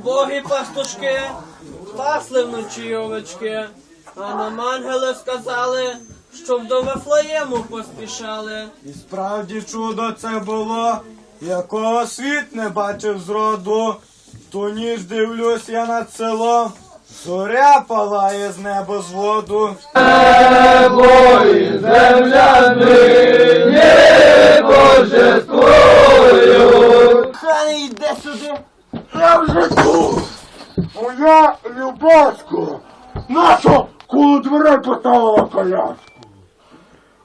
убогі пастушки пасли вночі овечки, а нам ангели сказали, щоб до Вифлеєму поспішали. І справді чудо це було, якого світ не бачив зроду. Ту ніж дивлюсь я над селом, зоря палає з неба з воду. Хай йде сюди. Я вже тут. Моя любовська. Нащо коло дверей поставила коляску?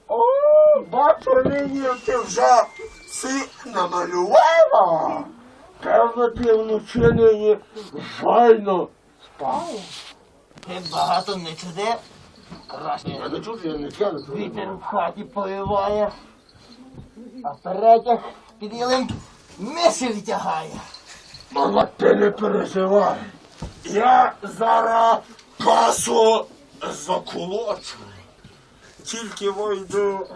О, бачу, нині ти вже всі намалювала. Певно, ти вночі нині файно спала. Ти багато не чуди, краще Я не чути, я не чую. вітер в хаті поливає, а перетяг під ялинки миші витягає. Мама, ти не переживай. Я зараз касу заколочу. Тільки войду.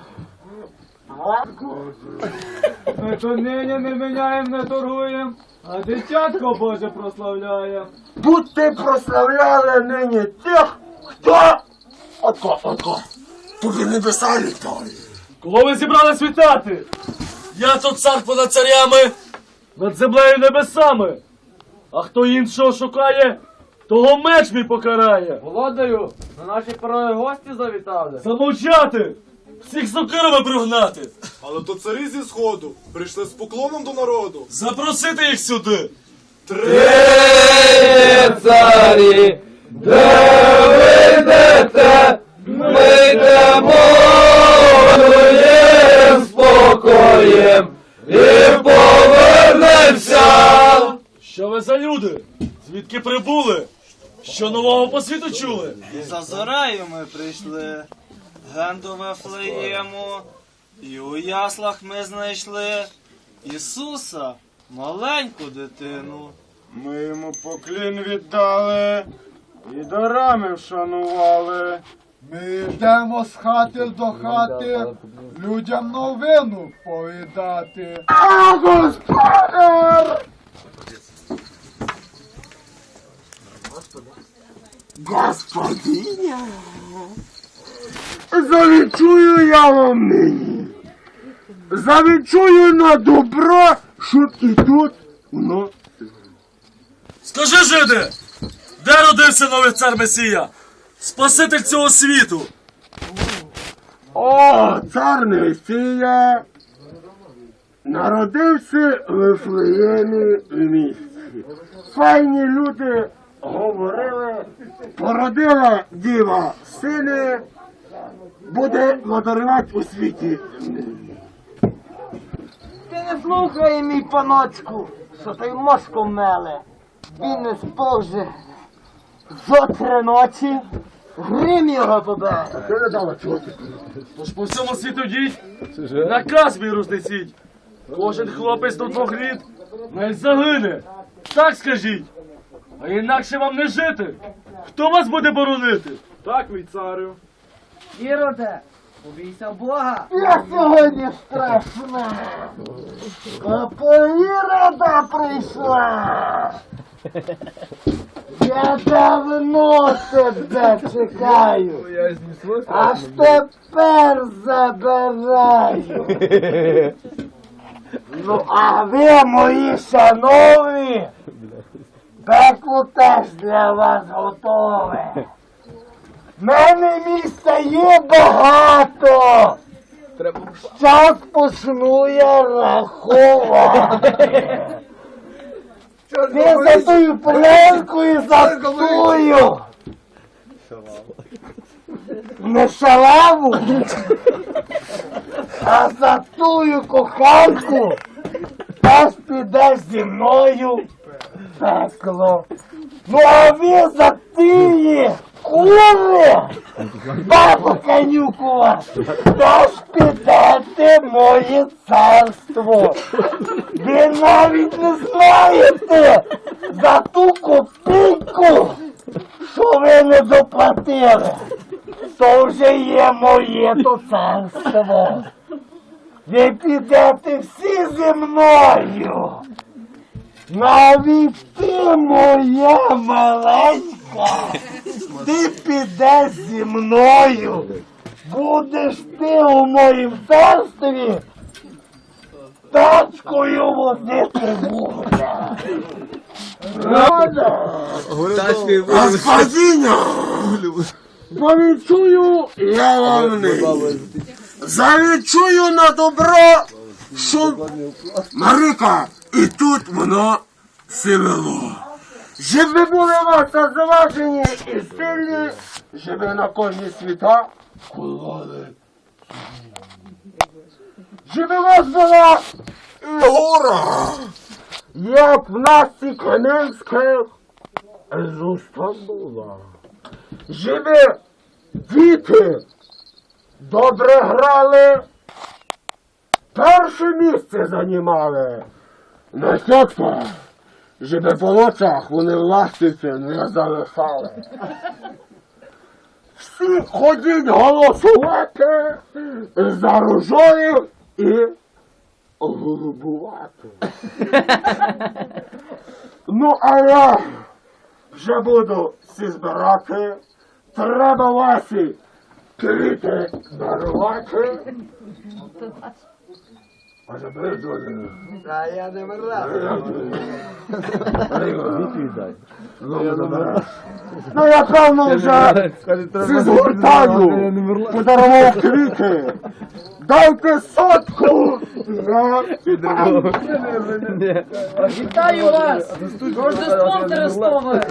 Ми то нині не міняємо, не торгуємо, а дитятко Боже прославляє. Будьте прославляли нині тих, хто отко, отко. Тобі небеса літає. Кого ви зібрали світати? Я тут цар понад царями. Над землею небесами. А хто іншого шукає, того меч мій покарає. Володаю, на наші пороги гості завітали. Замовчати! Всіх сокирами прогнати! Але то царі зі сходу прийшли з поклоном до народу. Запросити їх сюди! Царі, де ви йдете, ми йдемо спокоєм і Що ви за люди? Звідки прибули? Що нового по світу чули? За зорею ми прийшли, ген до і у яслах ми знайшли Ісуса, маленьку дитину. Ми йому поклін віддали і дарами вшанували. Ми йдемо з хати до хати, людям новину повідати. А господар! Господиня! Завічую я вам нині. Завічую на добро, щоб і тут воно. Скажи, жиде, де родився новий цар Месія? Спаситель цього світу. О, цар Месія народився в Вифлеємі в місті. Файні люди говорили, породила діва сини, буде модерувати у світі. Ти не слухай, мій паночку, що той мошко меле. Він не спав вже зо три ночі, грим його побере. Ти не дала чути. Тож по всьому світу йдіть, наказ мій рознесіть. Кожен хлопець до двох літ не загине. Так скажіть. А інакше вам не жити. Хто вас буде боронити? Так, мій царю. Іроде, побійся Бога. Я сьогодні страшна. Ірода прийшла. Я давно тебе чекаю. Аж тепер забираю. Ну, а ви, мої шановні, пекло теж для вас готове. Мене місця є багато. Час почну я рахувати. Ти за тою пленкою за тую. Не шалаву, а за тую коханку теж підеш зі мною в пекло. Ну а ви за тії кури, бабу конюкова, теж підете моє царство. Ви навіть не знаєте за ту копійку, що ви не доплатили. То вже є моє то царство. Ви підете всі зі мною. Навіть ти моя маленька, ти підеш зі мною. Будеш ти у моїм царстві тачкою возити буде. Рада! Господиня! Повічую я вам не. Завічую на добро, що Марика, і тут воно сивело. Живи були вас заважені і сильні, живи на кожні світа, кололи. Живи вас була і гора, як в нас ці Кам'янських з Стамбула. Живи, діти, добре грали, перше місце займали. На сьотка, щоб по ночах вони власниці не залишали. Всі ходіть голосувати за рожою і голубувати. ну, а я вже буду всі збирати. Треба Васі квіти дарувати. Та я не вираз. Ну я певно вже всі згортаю, подарував квіти. Дайте сотку! Вітаю вас! Рождество Христове!